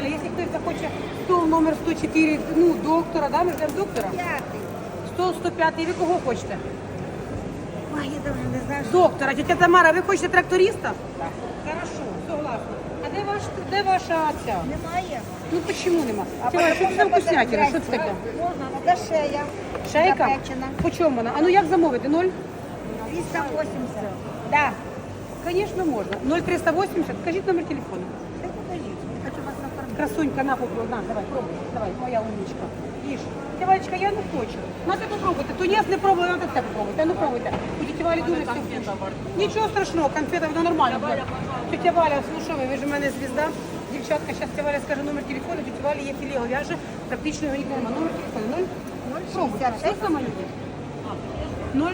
Хорошо, якщо хтось захоче стол номер 104, ну, доктора, да, ми ждемо доктора? П'ятий. Стол 105, ви кого хочете? Ой, я даже не знаю, що. Доктора, тетя Тамара, ви хочете тракториста? Так. Хорошо, согласна. А де, ваш, де ваша ця? Немає. Ну почему нема? Тіваля, що це вкуснятина? Що це таке? Можна, вода шея. Шейка? Запечена. По чому вона? А ну як замовити? Ноль? 380. Да. Звісно, можна. 0380, скажіть номер телефону. Ти покажіть, я хочу вас накормити. Красунька, на попробуй, на, давай, пробуй. Давай, моя умничка. Їж. Тівалечка, я не хочу. Надо попробуйте. Тунець не пробували, надо це попробуйте. Ну пробуйте. У тіті Валі дуже все вкусно. Нічого страшного, конфета, воно нормально буде. Тетя Валя, слушай, ви, ви ж у мене звізда. Дівчатка, зараз тетя Валя скаже номер телефону, тетя Валі є філе говяже, практично його ніколи немає. Номер телефону 0? Пробуйте. Що саме є? 0?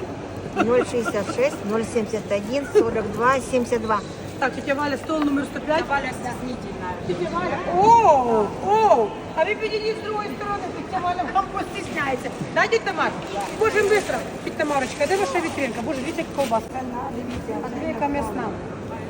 066 071 42 72. Так, тетя Валя, стол номер 105. Валя стеснительная. Тетя Валя, оу, оу. А ви підійдіть з другої сторони, тетя Валя вам постісняється. Да, тетя Тамар? Боже, быстро. Тетя Тамарочка, де ваша вітринка? Боже, дивіться, яка ковбаска. А дві яка м'ясна.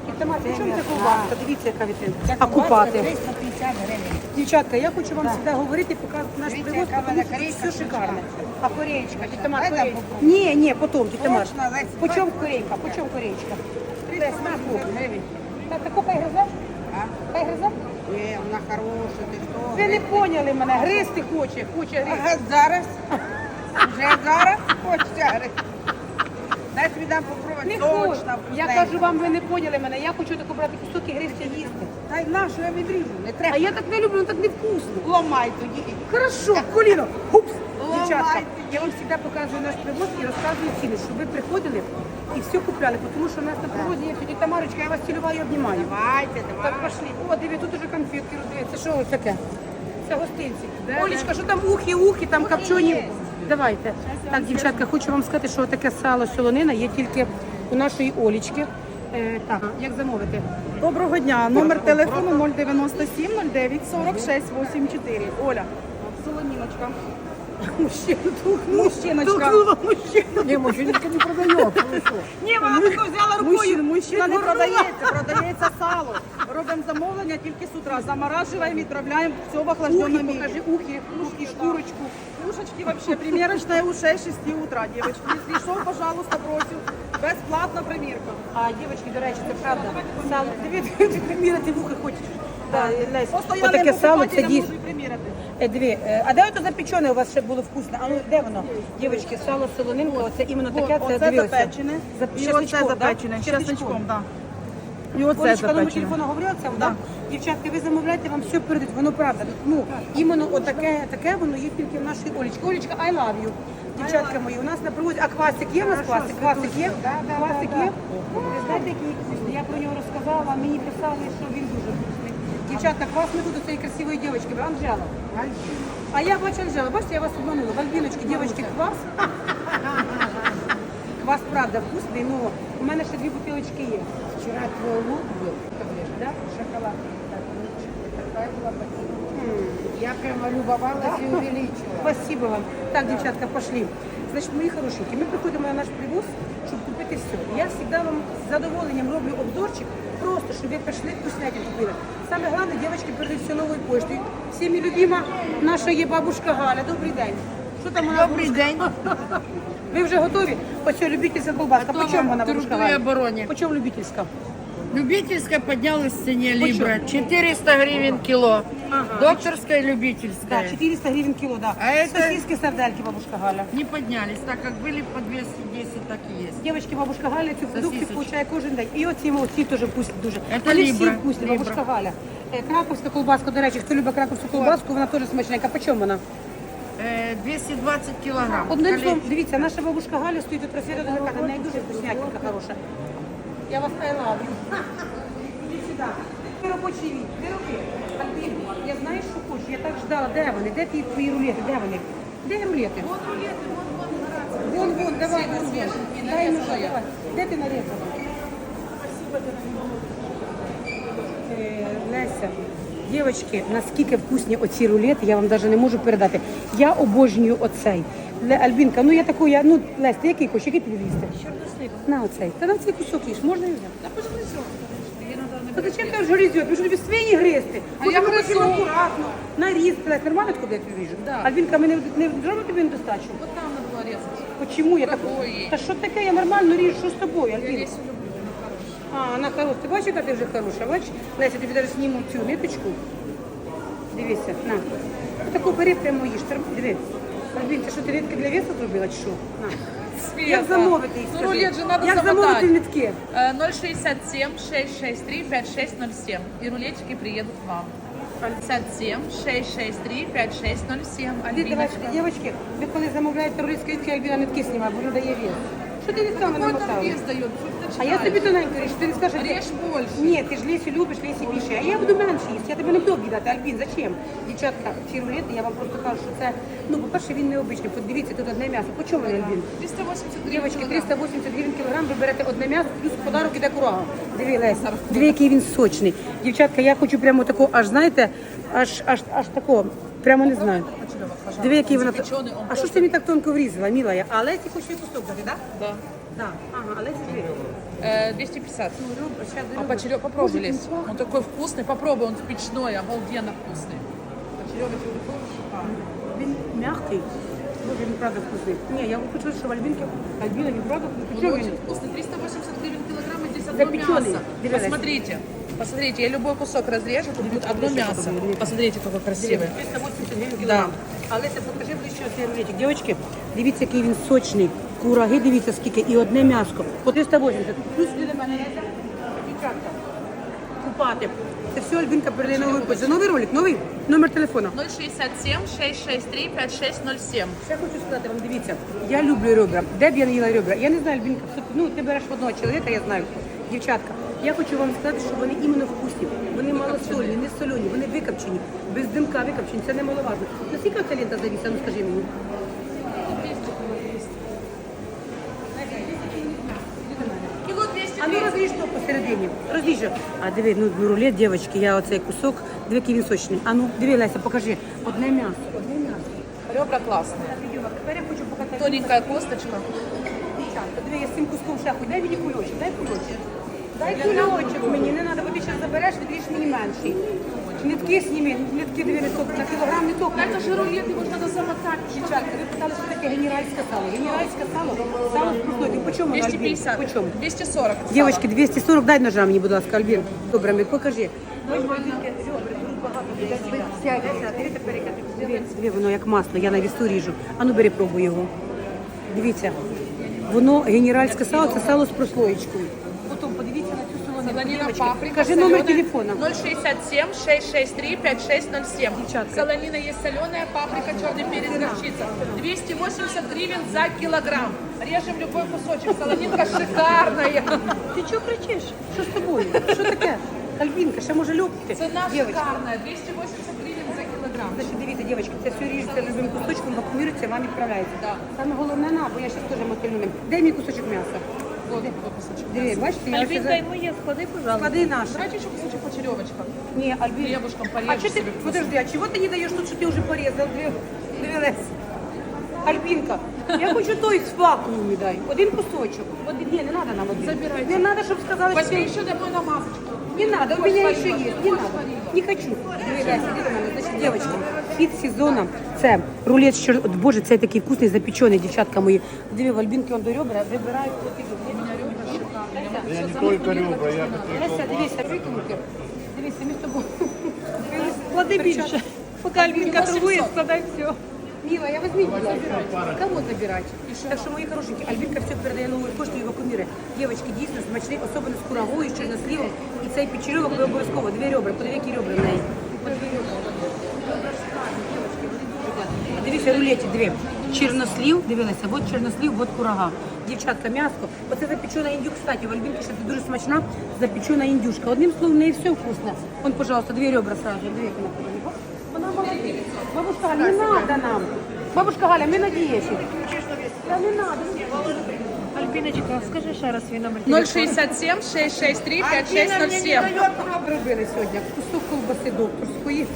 Тетя Тамар, при чому ця ковбаска? Дивіться, яка вітринка. А купати? 350 гривень. Дівчатка, я хочу вам завжди говорити показувати наш Дивіться, привоз, яка тому що корейка, все шикарне. А кореєчка, тетя Тамар, Дай нам кореєчка. попробуй. Ні, ні, потом, тетя Тамар. Точно, Лесь, По чому корейка? Кореєчка? Пробуй. гривень. Так, таку хай гризе? Хай гризе? Ні, вона хороша, ти що? Ви не поняли мене, гризти хоче, хоче гризти. Ага, зараз. Вже зараз хочеться грити. Дай дам попробувати. Не Точно, хочу. Я вкусненько. кажу вам, ви не поняли мене. Я хочу таку брати кусок і гризти їсти. Дай нашу, я відріжу. Не А треба. я так не люблю, ну так не вкусно. Ломай тоді. Хорошо, коліно. Гупс. Дівчатка, я вам завжди показую наш привоз і розказую ціни, щоб ви приходили і все купляли, тому що у нас на привозі є сьогодні Тамарочка, я вас цілюваю і обнімаю. Давайте, Так, давай. пошли. О, диви, тут уже конфетки роздаються. Це що ось таке? Це гостинці. Олечка, що там ухи, ухи, там копчені. Давайте. Так, дівчатка, хочу вам сказати, що таке сало солонина є тільки у нашої Олічки. Е, так, як замовити? Доброго дня. Номер телефону 097 09 46 84. Оля. Солоніночка. Мужчина, тухнула. Мужчиночка. Тухнула мужчина. Не, мужчинка не продает. Ні, вона тако взяла рукою. Мужчин, мужчина не нагорнула. продається, продається сало. Робимо замовлення тільки з утра. Замораживаємо, відправляємо все в Ухи, охлажденном покажи, мире. ухи, ухи, шкурочку. Ушечки вообще примерочная у 6-6 утра, девочки. Если что, пожалуйста, бросил. Бесплатна примірка. А, дівчатки, до речі, це правда. Сало, дивіться, ти міряти вухи хочеш. Да, Лесь, Постоянно отаке сало, це покупателям дійсно. можу і приміряти. Е, Дві. Е, А де ото запечене у вас ще було вкусно? А ну де воно? Дівчатки, сало солонинка, оце іменно таке, це Оце дивіться. запечене. За- І чесничком, оце да? запечене. З чесничком, так. І оце Олечка, номер запечене. телефону говорила це, Да. да? Дівчатки, ви замовляєте, вам все передають, воно правда. Ну, іменно отаке, таке воно є тільки в нашій Олечці. Олечка, I love you. Дівчатка мої, у нас на привозі, а квасик є у нас квасик? Квасик є? Квасик є? Ви знаєте, який вкусний? Я про нього розказала, мені писали, що він дуже вкусний. Дівчатка, квас ми тут у цієї красивої дівчинки, Анжела. А я бачу Анжела, бачите, я вас обманула. В Альбіночки, дівчатки, квас. Квас, правда, вкусний, ну, у мене ще дві бутилочки є. Вчера твой лук был, Да? шоколадный, так, ручка такая была красивая. Я прямо любовалась и увеличила. Спасибо вам. Так, дівчатка, пошли. Значить, мої хорошенькі, ми приходимо на наш привоз, щоб купити все. Я завжди вам з задоволенням роблю обзорчик, просто щоб ви прийшли вкусняки купили. Саме головне, дівчатки передають все новою поштою. Всім любима наша є бабушка Галя. Добрий день. Що там вона? Добрий день. Ви вже готові? Ось любительська колбаска. По чому вона бабушка Галя? обороні. По чому любительська? Любительская поднялась в цене Почем? Либра. 400 гривен кило. Ага. Докторская Да, любительская. 400 гривень кіло, да. А это- Сосиски, сардельки, бабушка Галя. Не поднялись, так как были по 210, так и есть. Дівчатки, бабушка Галя цю продукцію Сосисочки. получає кожен день. І оці оці теж вкусні дуже. Це Вони всі Лібра, вкусні, Лібра. бабушка Галя. Е, Краковська колбаска, до речі, хто любить краковську колбаску, вона теж смачненька. По чому вона? Э, 220 килограмм. Одним Колечко. словом, дивіться, наша бабушка Галя стоїть тут просвіта до заката, в неї дуже вкуснятинка хороша. Я вас you. Іди сюди. Ти робочий вік, ти роби. Альбін, я знаю, що хочу, я так ждала. Де вони? Де ті твої рулети? Де вони? Де рулети? Вон, вон, давай, вон, вон. Дай ножа, давай. Де ти нарізала? Е, Леся, дівчатки, наскільки вкусні оці рулети, я вам навіть не можу передати. Я обожнюю оцей. Ле- Альбінка, ну я таку, я, ну, Лесь, ти який хочеш, який тобі їсти? На оцей. Та на цей кусок їж, можна його? Та зачем ти гризет? Ви ж любі свині гризти. А я гризу. акуратно. Наріз, Лесь, нормально таку я тобі ріжу? Да. Альбінка, ми не, не зробимо тобі недостачу? Вот там надо было резать. Почему я так? Ой. Та що таке? Я нормально ріжу, що з тобою, Я Альбінка? лесю люблю, она хорошая. А, вона хороша. Ти бачиш, яка ти вже хороша? Бачиш? Леся, тобі навіть зніму цю ниточку. Дивися, на. Таку бери прямо їж. Тр- Диви. Альбін, ти що, ти нитки для весу зробила чи що? На. Як замовити їх, Ну, скажи? рулет же надо Як замотать. замовити нитки? Э, 067 663 5607. И рулетики приедут к вам. 57 663 5607. Ти, Альбиночка. давайте, дівчатки, ви коли замовляєте рулетські нитки, Альбіна нитки знімає, бо вона дає вес. Що ти не саме Какой там намотала? вес дает? А я тобі тоненько ріж, ти не скажеш. Режь больше. Ні, ти ж Лесю любиш, Лесі більше. А я буду менше їсти. Я тебе не буду об'їдати. Альбін, зачем? Дівчатка, ці рулети, я вам просто кажу, що це, ну, по-перше, він необичний. Подивіться, тут одне м'ясо. По чому він, Альбін? 380 гривен Дівчатки, килограмм. 380 гривень кілограм, ви берете одне м'ясо, плюс в подарок іде курага. Диви, Леся, диви, який він сочний. Дівчатка, я хочу прямо тако, аж знаєте, аж, аж, аж тако, прямо не знаю. Диви, який вона. А що ж ти мені так тонко врізала, милая? А Лесі хоче кусок дати, так? Да. Так. Ага, а Лесі диви. Э, 250. Ну, ребра, щас А ребра. почерек попробуй, Боже, Лесь. він пахне. Он такой вкусный. Попробуй, он печной, обалденно вкусный. Почерек это такой шикарный. Він м'який. Боже, він правда вкусний. Ні, я хочу сказати, що в Альбінки, Альбіна, він правда вкусний. Он Чого очень він? вкусный. 380 гривен килограмм, и здесь одно Запеченный. мясо. Диви, Лесь. Посмотрите. Посмотрите, я любой кусок разрежу, тут будет одно мясо. Посмотрите, какой красивый. 380 гривень кілограм. Але це покажи ближче цей рулетик. Дівчатки, дивіться, який він сочний. Кураги, дивіться, скільки. І одне м'яско. По 380. Плюс люди мене дівчатка. Купати. Це все Альбінка передає новий випуск. Це новий ролик, новий номер телефона. 067 663 5607. Ще хочу сказати вам, дивіться, я люблю ребра. Де б я не їла ребра? Я не знаю, Альбінка, ну ти береш одного чоловіка, я знаю. Дівчатка, я хочу вам сказати, що вони іменно вкусні. Вони малосольні, не солені, вони викопчені, без димка викопчені, це немаловажно. Наскільки ця лента завіса, ну скажи мені. Кило 200 А ну розріж то посередині. Розріжу. А диви, ну ну, рулет, дівчатки, я оцей кусок, диви, який він сочний. А ну, диви, Леся, покажи. Одне м'ясо, одне м'ясо. Ребра классные. Тепер я хочу покатати. Тоненькая косточка. Дівчатка, диви, я з цим куском шляху, дай мені кульочок, дай кульочок. Дай кульочок мені, не треба, бо ти зараз забереш, відріж мені менший. Нитки сніми, нитки диви, ниток, на кілограм ниток. Это же рулет, его надо замотать. Дівчатка, ви питали, що таке генеральське сало. Генеральське сало, сало з прослойки. По чому, Альбін? 250. По чому? 240. Дівчатки, 240, дай ножа мені, будь ласка, Альбін. Добре, ми покажи. Диви, воно як масло, я на вісу ріжу. А ну бери, пробуй його. Дивіться, воно генеральське сало, це сало з прослоєчкою. Потім подивіться на цю солонину. Солонина паприка. Кажи номер телефона. 067 663 5607. Девчатка. Солонина есть соленая, паприка, черный перец, горчица. 280 гривен за килограмм. Режем любой кусочек. Солонинка шикарная. Ти чого кричиш? Що з тобою? Що таке? Альбінка, ще може льопти. Цена шикарная. 280 гривен за килограмм. Значить, дивіться, дівчатки, це все ріжеться любим кусочком, вакуумірується, вам відправляється. Да. Саме головне на, бо я зараз теж мотильну. Дай мій кусочок м'яса. Диви, бачите, я Альбінка, все йому є, сходи, пожалуйста. Склади наш. Давайте еще кусочек почеревочка. Ні, Альбін. Хлебушком А порежу що ти, себе подожди, а чого ти не даєш тут, що ти вже порізав? Диви, диви, Лесь. Альбінка, я хочу той з вакуумі дай. Один кусочок. Один, ні, не треба нам один. Забирайте. Не треба, щоб сказали, що Возьми еще домой намазочку. Не надо, у меня еще есть. Не надо. Не хочу. На. Значить, дівчатки, хід сезону це рулет з чор... Боже, цей такий вкусний, запечений, дівчатка мої. Диви, в Альбінки он до ребра, вибирають. от і до мене ребра шикарні. Я не только ребра, я Леся, дивися, викинути. Дивися, ми з тобою. Клади більше. Поки Альбінка торгує, складай все. Мила, я будь ласка. Кого забирать? Так що, мої хорошенькі, Альбінка все передає новою поштою і вакуумірує. Дівчатки, дійсно смачний, особливо з курагою, з чорносливом. І цей печерьовок ви обов'язково. Дві ребра, подиви, які ребра в неї. По дві ребра. Дивіться, рулеті, диви. Чорнослів, дивилися, от чорнослів, от курага. Дівчатка, м'ясо. Оце запечена індюк, кстати, в Альбінки ще дуже смачна запечена індюшка. Одним словом, в неї все вкусне. Вон, пожалуйста, дві ребра сразу, дві, вона. Молодець. Бабушка Галя, не надо нам. Бабушка Галя, ми на дієті. Та не надо. Альбіночка, скажи ще раз свій номер. 067 663 5607. Робили сьогодні кусок колбаси докторської,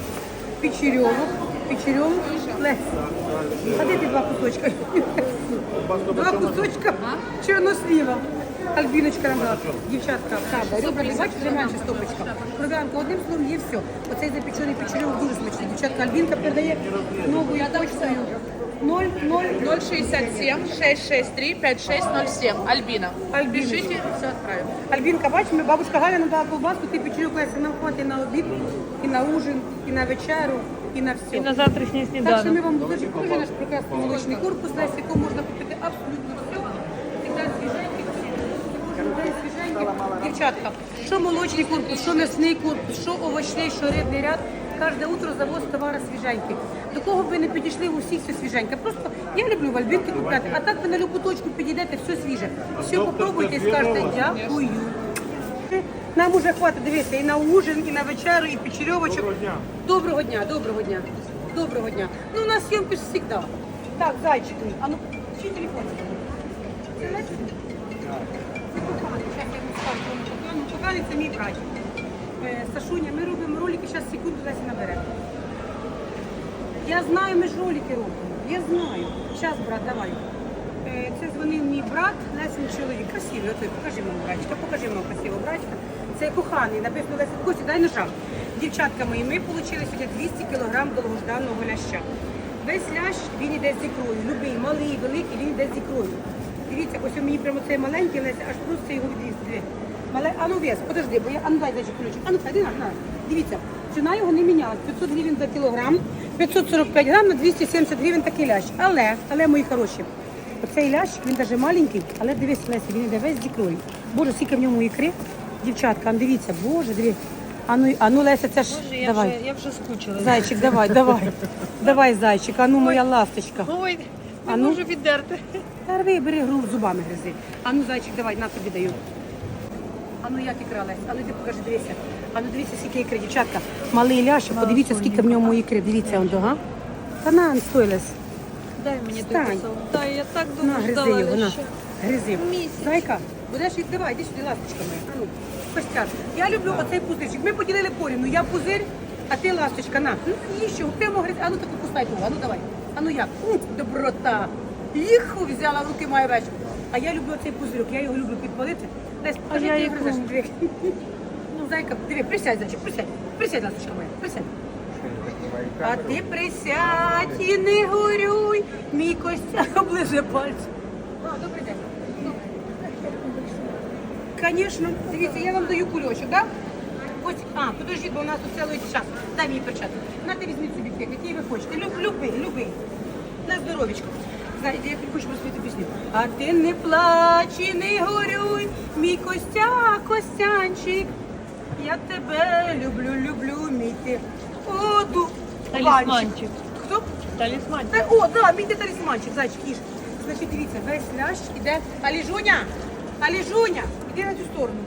печерьовок, печерем. Лесь, а де ти два кусочка? Два кусочка чорносліва. Альбіночка нам дала. Дівчатка, правда, ребра, бачиш, менше стопочка. Кров'янка, одним словом, є все. Оцей запечений печерьов дуже смачний. Дівчатка, Альбінка передає новою почтою. 0, 0, 067 663 5607. Альбина. Альбина. Пишите, все отправим. Альбінка, бачиш, ми бабушка Галя нам дала колбаску, ти печерю Леся, нам хватить на обід, і на ужин, і на вечеру, і на все. І на завтрашній Так що ми вам дуже покажемо наш прекрасний молочний корпус, Лесь, якого можна купити абсолютно все. Всегда свіженький. Дівчатка, що молочний корпус, що м'ясний корпус, що овочний, що рибний ряд. Кожне утро завоз товари свіженькі. До кого б ви не підійшли, у всіх все свіженьке. Просто я люблю в Альбінки купляти, а так ви на любу точку підійдете, все свіже. Все попробуйте і скажете дякую. Нам уже хватить, дивіться, і на ужин, і на вечерю, і печерьовочок. Доброго дня. Доброго дня, доброго дня. Доброго дня. Ну, у нас съемки ж завжди. Так, зайчик мій, а ну, чий телефон? Це Леся? Це коханий, зараз я йому скажу, кому коханий. Коханий це мій братик. Е, Сашуня, ми робимо ролики, зараз секунду Леся набере. Я знаю, ми ж ролики робимо. Я знаю. Зараз, брат, давай. Е, Це дзвонив мій брат, Лесин чоловік. Красивий, отой, покажи мого братчика, покажи мого красивого братчика. Це коханий, написано Леся Костя, дай ножа. Дівчатка мої, ми отримали сьогодні 200 кг довгожданого ляща. Весь лящ, він іде з ікрою. Любий, малий, великий, він іде з ікрою. Дивіться, ось у мені прямо цей маленький Леся, аж просто його відріз. Диви. Мале, а ну вес, подожди, бо я, а дай дайте ключик. А ну, йди на, на. Дивіться, ціна його не мінялась. 500 гривень за кілограм, 545 грам на 270 гривень такий лящ. Але, але, мої хороші, оцей лящ, він навіть маленький, але дивись, Леся, він іде весь з ікрою. Боже, скільки в ньому ікри. Дівчатка, ну дивіться, боже, диві. А ну, ну Леся, це ж, Боже, я давай. вже, я вже скучила. Зайчик, давай, давай. Давай, зайчик, а ну моя ласточка. Ой, не А ну? можу віддерти. Та рви, бери гру зубами гризи. А ну, зайчик, давай, на тобі даю. А ну як ікра Лесь? А ну ти покажи, дивися. А ну дивіться, скільки ікри, дівчатка. Малий ляш, подивіться, скільки в ньому ікри. Дивіться, он дога. Та на, не стой, Лесь. Дай мені Встань. той кусок. Дай, я так На, довго гризи ждала його, на. Гризи. Місяць. Зайка, будеш їх, давай, іди сюди, ласточка моя. А ну, Костяр, я люблю оцей пузирчик. Ми поділили порівну. Я пузир, а ти ласточка, на. Ну, їж його, прямо гризи. А ну таку кустай того, а ну давай. А ну як? М, Доброта. Їху взяла, руки має вечір. А я люблю оцей пузирок, я його люблю підпалити. Десь покажи, я ти яку? гризеш. Диви. Ну, зайка, диви, присядь, зайчик, присядь. Присядь, ласточка моя, присядь. А ти присядь і не горюй, мій Костя оближе. А, день. Звісно, дивіться, я вам даю кульочок, так? Ось, а, подождіть, бо у нас тут цілий час. Дай мені перчатку. На ти візьміть собі кек, який ви хочете. Люб, любий, любий. На здоровічко. Знаєте, я хочу розповісти пісню. А ти не плач і не горюй, мій Костя, Костянчик. Я тебе люблю, люблю, мій ти. Оду. Талісманчик. Хто? Талісманчик. Та, о, да, мій ти талісманчик, зайчик, їж. Значить, дивіться, весь лящ іде. Аліжуня! Аліжуня! Іди на цю сторону.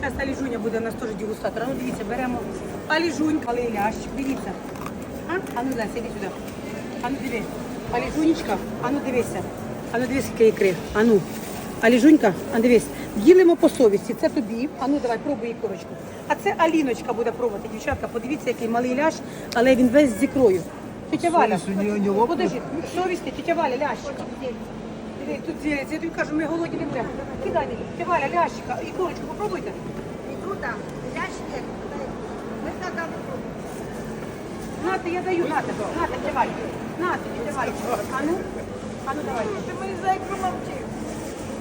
Зараз Аліжуня буде у нас теж дегустатор. Ну, дивіться, беремо Аліжунька, але лящ. Дивіться. А, а ну, Леся, іди сюди. А ну, диви. Аліжунечка, а ну, дивися. А ну, дивись, яке ікри. А ну. Аліжунька, а дивись. Ділимо по совісті. Це тобі. А ну, давай, пробуй її корочку. А це Аліночка буде пробувати. Дівчатка, подивіться, який малий лящ, але він весь з ікрою. Тетя Валя. Совість у нього не лопне? Подожди, совісти, тетя Валя, лящика. Тут зілиться, я тобі кажу, ми голодні не будемо. Кидай мені, тетя Валя, лящика. І корочку попробуйте. Круто. Лящ нет. Мы тогда Нате, я даю, нате, нате, Валя. Нате, Валя. А ну, а ну давай. Ты мои зайку молчи.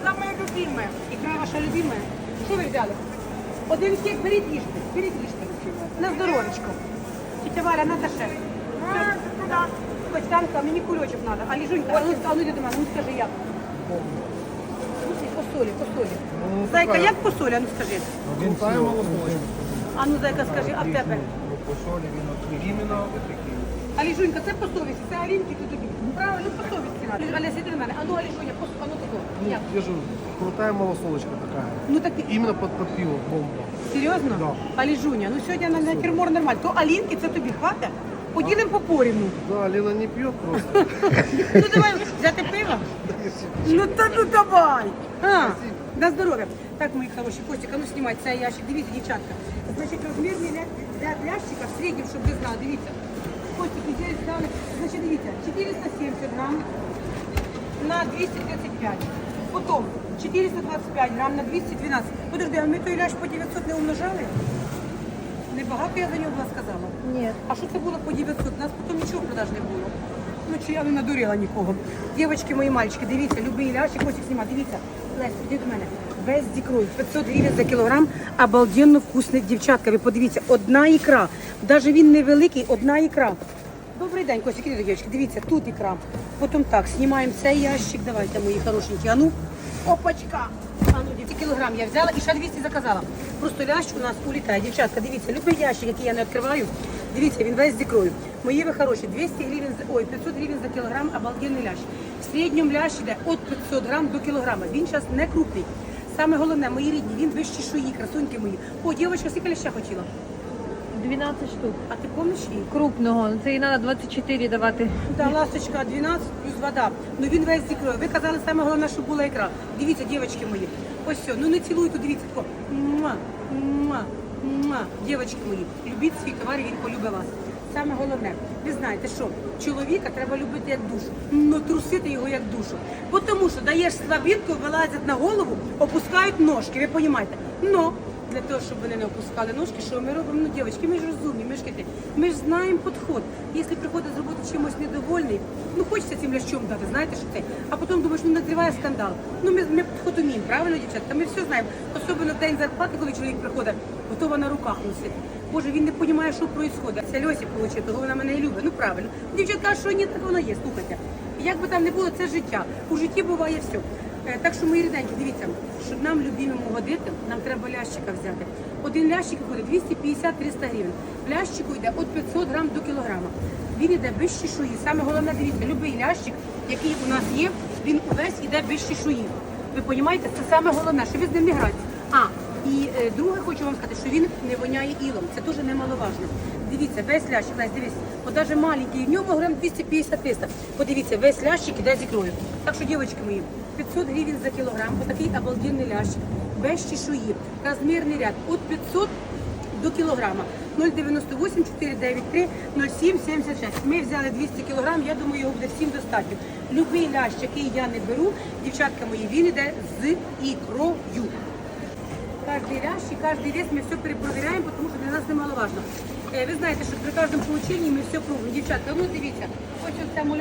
Самая любимая. Ікра ваша любима. Що ви взяли? Один кек, беріть їжте, беріть їжте. На здоровечко. Тетя Валя, надо ще. Костянка, мені кульочок треба. А ліжунька, а ну, а ну йди до мене, ну скажи як. По солі, по солі. Зайка, як по солі, а ну скажи. Крутая молоточка. А ну зайка, скажи, а в тебе? По солі він от іменно такий. А ліжунька, це по совісті, це Алінки ти тобі. Правильно, по совісті треба. Аля, сиди до мене. А ну, Аліжуня, по а ну тако. Ну, Як? я же крутая малосолочка такая. Ну так ти Именно под, под пиво бомба. серйозно? Да. Аліжуня, ну сьогодні на натюрмор нормально. То Алінки це тобі хватить? Поділимо по порівну. Да, Лена не пьет просто. Ну давай взяти пиво. Ну та ну давай. А, на здоров'я. Так, мої хороші, Костік, а ну знімай цей ящик. Дивіться, дівчатка. Значить, розмірний ля- для ящика в середньому, щоб ви знали, дивіться. Костик, ідея стали. Значить, дивіться, 470 грам на 235. Потім 425 грам на 212. Подожди, а ми той ляж по 900 не умножали? Небагато я за нього сказала. Ні. А що це було по 900? У нас потім нічого продаж не було. Ну чи я не надурила нікого. Дівчатки, мої мальчики, дивіться, любий лящик, ось знімати. Дивіться, Лесь, іди до мене. Весь з ікрою, 500 гривень за кілограм, обалденно вкусних дівчатка. Ви подивіться, одна ікра. Навіть він невеликий, одна ікра. Добрий день, Костя, іди до дівчатки. Дивіться, тут ікра. Потім так, знімаємо цей ящик. Давайте, мої хорошенькі. А ну, опачка. А ну, 200 кілограм я взяла і ще 200 заказала. Просто лящ у нас улітає. Дівчатка, дивіться, любий ящик, який я не відкриваю. Дивіться, він весь з ікрою. Мої ви хороші, 200 гривень, за- ой, 500 гривень за кілограм, обалденний лящ. В середньому лящ йде від 500 грам до кілограма. Він зараз не крупний. Саме головне, мої рідні, він без чешуї, красуньки мої. О, дівчинка, скільки ляща хотіла? 12 штук. А ти помниш її? Крупного. Це і треба 24 давати. Да, ласточка 12 плюс вода. Ну він весь з ікрою. Ви казали, саме головне, щоб була ікра. Дивіться, дівчатки мої. Ось все. Ну не цілуйте, дивіться. Тако. Муа, муа, муа. Дівочки мої, любіть свій товар, він полюбить вас. Саме головне, ви знаєте, що чоловіка треба любити як душу, ну трусити його як душу. Бо тому що даєш слабінку, вилазять на голову, опускають ножки, ви розумієте? Но для того, щоб вони не опускали ножки, що ми робимо? Ну, дівчатки, ми ж розумні, ми ж кити. Ми ж знаємо підход. Якщо приходить з роботи чимось недовольний, ну хочеться цим лящом дати, знаєте, що це. А потім думаєш, ну назріває скандал. Ну ми, ми підход уміємо, правильно, дівчатка? Ми все знаємо. Особливо день зарплати, коли чоловік приходить, готова на руках носити. Боже, він не розуміє, що відбувається. Це Льосі получить, того вона мене і любить. Ну правильно. Дівчатка, що ні, так воно є. Слухайте. Як би там не було, це життя. У житті буває все. Е, Так що, мої ріденькі, дивіться, щоб нам любимому годити, нам треба лящика взяти. Один лящик виходить 250-300 гривень. В лящику йде від 500 грам до кілограма. Він йде без чешуї. Саме головне, дивіться, любий лящик, який у нас є, він увесь йде без чешуї. Ви розумієте, це саме головне, що ви з ним не граєте. А, і е, друге хочу вам сказати, що він не воняє ілом. Це дуже немаловажно. Дивіться, весь лящик, Лесь, дивись, от навіть маленький, в ньому грам 250-300. Подивіться, весь лящик іде з ікрою. Так що, дівчатки мої, 500 гривень за кілограм, отакий обалденний лящик, без чешуї, розмірний ряд, від 500 до кілограма. 098 493 07 76. Ми взяли 200 кілограм, я думаю, його буде всім достатньо. Любий лящ, який я не беру, дівчатка мої, він іде з ікрою. Каждый лящ и каждый вес мы все перепроверяем, потому что для нас немаловажно. Е, Ви знаєте, що при кожному полученні ми все пробуємо. Дівчатка, ну дивіться, ось у цьому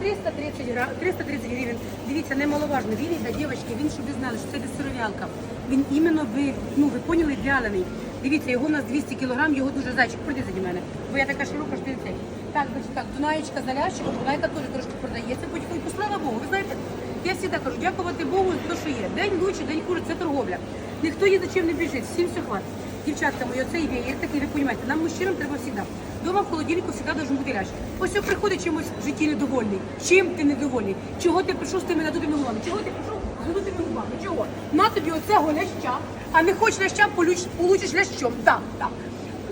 330 гра- 330 гривень. Дивіться, немаловажно. Він іде, дівчатки, він, щоб ви знали, що це сировялка. Він іменно ви, ну ви поняли, вялений. Дивіться, його у нас 200 кілограм, його дуже зайчик. Пройди заді мене, бо я така широка, що цей. Так, значить так, Дунаєчка за лящиком, Дунайка теж трошки продається, потихоньку, слава Богу. Ви знаєте, я завжди кажу, дякувати Богу за те, що є. День лучше, день хуже, це торговля. Ніхто ні за чим не біжить, всім все хватить. Дівчатка мої, оцей веєр такий, ви розумієте, нам мужчинам треба завжди. Дома в холодильнику завжди должен бути лящ. Ось все приходить чимось в житті недовольний. Чим ти недовольний? Чого ти прийшов з тими надутими губами? Чого ти прийшов з надутими губами? Чого? На тобі оцього ляща, а не хочеш ляща, получиш, получиш лящом. Так, так.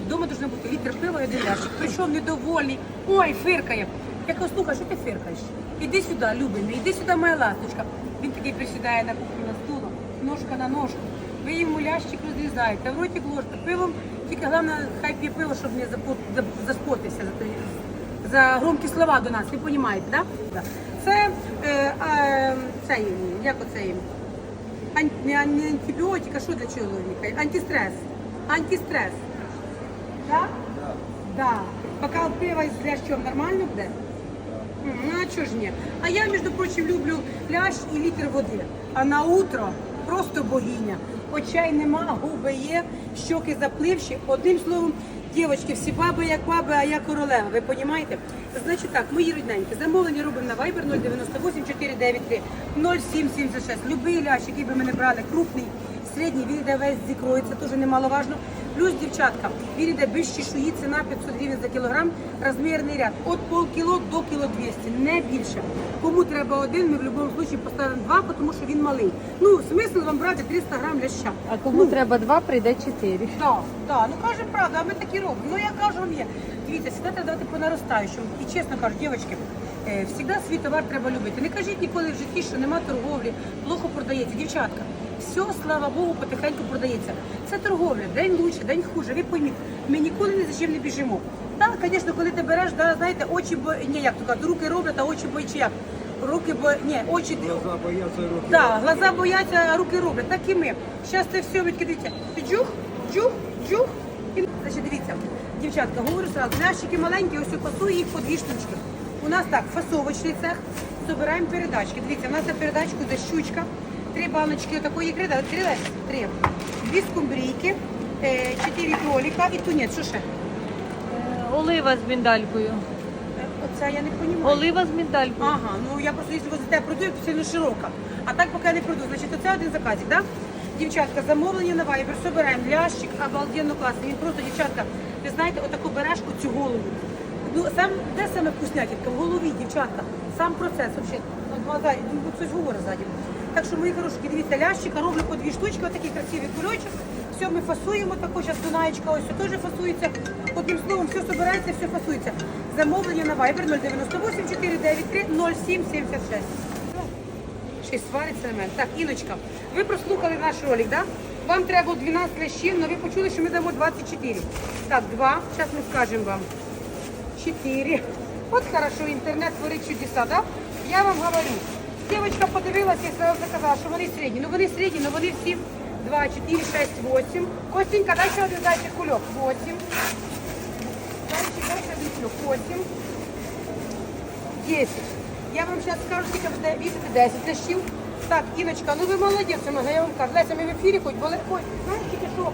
Дома должна бути літр пива і один лящик. Прийшов недовольний. Ой, фиркає. Я кажу, слухай, що ти фиркаєш? Іди сюди, любимий, іди сюди, моя ласточка. Він такий присідає на кухню на стуло, ножка на ножку. Ви йому лящик розрізаєте, в ротик ложка, пивом, тільки головне, хай п'є пиво, щоб не запот- за- за, громкі слова до нас, ви розумієте, так? Да? Це, е, е, цей, як оцей, ан- не, не антибіотик, а що для чоловіка? Антистрес. Антистрес. Так? Да. Бокал пива з лящом нормально буде? Ну, а чого ж ні? А я, між прочим, люблю лящ і літр води. А на утро просто богиня. Очей нема, губи є, щоки запливші. Одним словом, дівчатки, всі баби як баби, а я королева. Ви розумієте? Значить так, мої рідненькі, замовлення робимо на Viber 098 493 0776. Любий лящ, який би ми не брали, крупний, середній, він йде весь зікроється, теж немаловажно. Плюс, дівчатка, він йде без чешуї, ціна 500 гривень за кілограм, розмірний ряд. От полкіло до кіло 200, не більше. Кому треба один, ми в будь-якому випадку поставимо два, тому що він малий. Ну, смисл вам брати 300 грам ляща. А кому треба два, прийде чотири. Так, так, ну каже правда, а ми такі робимо. Ну я кажу вам є. Дивіться, треба давати по наростаючому. І чесно кажу, дівчатки, е, завжди свій товар треба любити. Не кажіть ніколи в житті, що нема торговлі, плохо продається. Дівчатка, все, слава Богу, потихеньку продається. Це торговля, день лучше, день хуже. Ви пойміть, ми ніколи ні за чим не біжимо. Так, звісно, коли ти береш, да, знаєте, очі бо ні, як то кажуть, руки роблять, а очі бо чи як. Руки бо ні, очі Глаза боятся и руки. Так, глаза бояться, а руки роблять. Так і ми. Зараз це все відкидайте. Джух, джух, джух. І... Значить, дивіться, дівчатка, говорю сразу, лящики маленькі, ось пасує їх по дві штучки. У нас так, фасовочний цех, збираємо передачки. Дивіться, у нас на передачку де щучка, три баночки такої ікри, да, три, Лесь? три. Дві скумбрійки, е, чотири кролика і тунець. Що ще? Е, Олива з міндалькою. Е, Оце я не розумію. Олива з міндалькою. Ага, ну я просто якщо возите продаю, то сильно широка. А так поки я не продаю. Значить, оце один заказик, так? Дівчатка, замовлення на Viber, собираємо лящик, обалденно класний. Він просто, дівчатка, ви знаєте, отаку береш цю голову. Ну, сам, де саме вкуснятінка? В голові, дівчатка. Сам процес взагалі. От ну, говорить ззаді. Так що, мої хороші, дивіться, лящика роблю по дві штучки, отакий красивий кульочок. Все ми фасуємо, також зараз Дунаєчка ось теж фасується. Одним словом, все збирається, все фасується. Замовлення на Viber 098 493 0776. Ще й свариться на мене. Так, Іночка, ви прослухали наш ролик, да? Вам треба 12 лящів, але ви почули, що ми дамо 24. Так, 2, зараз ми скажемо вам. 4. От хорошо, інтернет творить чудеса, да? Я вам говорю. Дівчинка подивилася і заказала, що вони середні. Ну вони середні, але вони всі 2, 4, 6, 8. Костенька, дай ще один зайчик кульок. 8. Зайчик, дай ще один кульок. 8. 10. Я вам зараз скажу, скільки буде вісити 10 лящів. Так, Іночка, ну ви молодець, Ольга, я вам кажу. Леся, ми в ефірі хоч були. Ой, знаєш, тільки що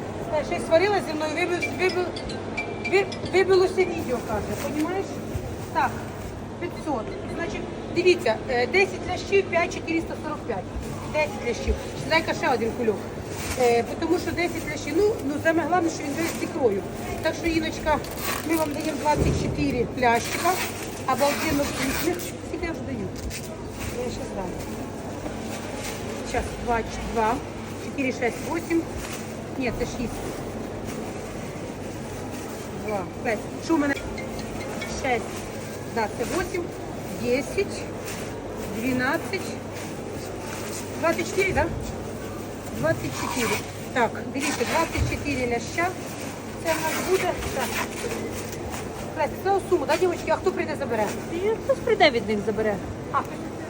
е, й сварила зі мною, вибилося відео, каже, понімаєш? Так, 500. Значить, дивіться, е, 10 лящів, 5 445. 10 лящів. Дай-ка ще один кульок. Е, тому що 10 лящів, ну, ну саме головне, що він весь з ікрою. Так що, Іночка, ми вам даємо 24 лящика. Обалденно вкусних. Скільки я вже даю? Я сейчас дам. Сейчас, 2, 2, 4, 6, 8. Нет, это 6. 2, 5. Що у мене? 6. Да, це 8, 10, 12, 24, да? 24. Так, дивіться, 24 ляща. Це в нас буде. Так. Леся, це суму, да, дівчатки? А хто прийде забере? І Хтось прийде від них забере. А,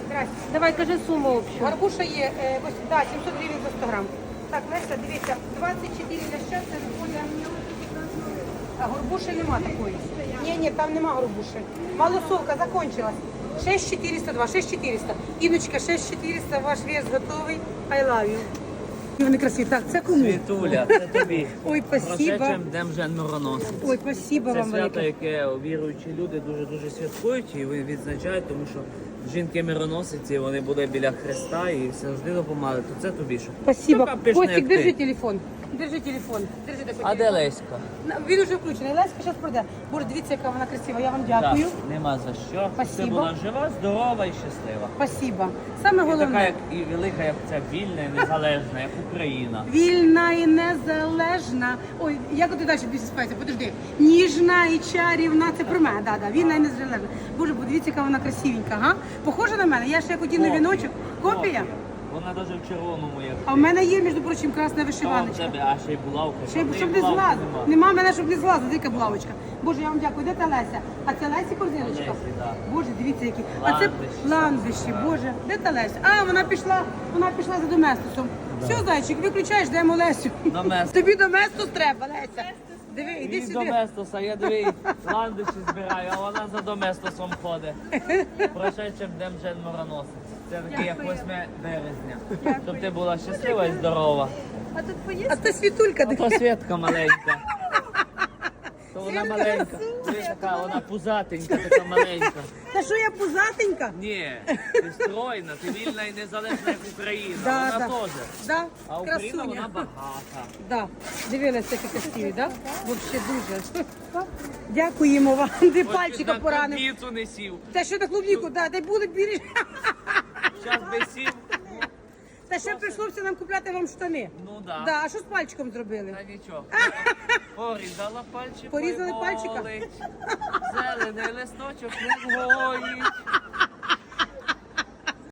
здрасте. Давай, кажи суму общу. Гарбуша є, е, ось, да, 700 гривень за 100 грам. Так, Леся, дивіться, 24 ляща, це. А горбуші нема такої. Ні, ні, там нема горбуші. Малосолка закончилась. 6402, 6400. Іночка, 6400, ваш вес готовий. I love you. Вони красиві. Так, це кому? Світуля, це тобі. Ой, спасибо. Прошедшим днем Мироносець. Ой, спасибо Це вам свято, велике. яке віруючі люди дуже-дуже святкують і ви відзначають, тому що жінки мироносиці вони були біля Христа і завжди допомагали. То це тобі що? Спасибо. Така пишна, Костик, як держи телефон. Держи телефон. Держи такой А де телефон. Леська? На- Він уже включений. Леська зараз пройде. Боже, дивіться, яка вона красива. Я вам дякую. Так, нема за що. Ти Спасибо. була жива, здорова і щаслива. Спасибо. Саме І така, головне. як і велика, як ця вільна і незалежна, як Україна. Вільна і незалежна. Ой, як ти далі більше спається? Подожди. Ніжна і чарівна. Це про мене, да, да. Вільна і незалежна. Боже, подивіться, яка вона красивенька, га? Похожа на мене. Я ще як одіну віночок. Копія? Вона навіть в червоному як. А в мене є, між прочим, красна вишиваночка. тебе, а ще й булавка. Ще й щоб не злазу. нема. Нема мене, щоб не злазу. Дика булавочка. Боже, я вам дякую. Де та Леся? А це Лесі корзиночка? Лесі, да. Боже, дивіться, які. А це Ландиші. ландиші. Боже, де та Леся? А, вона пішла, вона пішла за доместосом. Все, зайчик, виключаєш, даємо Лесю. Доместос. Тобі доместос треба, Леся. Диви, іди Він сюди. доместоса, я диви, ландиші збираю, а вона за доместосом ходить. Прошедшим днем Жен Мороносець. Це таке як 8 березня. Щоб ти була щаслива і здорова. А тут поїздка світулька. А то Світка маленька. То вона маленька. Ти така, вона пузатенька, така маленька. Та що я пузатенька? Ні, ти стройна, ти вільна і незалежна, як Україна. Да, вона да. теж. Да, А Україна вона багата. Да. Дивилася, які красиві, да? Вообще дуже. Дякуємо вам. Де пальчика на поранив. клубніцу не сів. Та що на клубніку, да, де були бірі. Зараз би сів. Та ще прийшлося нам купляти вам штани. Ну да. Да, а що з пальчиком зробили? Та нічого. Порізала пальчик. Порізали пальчика? Зелений листочок не гоїть.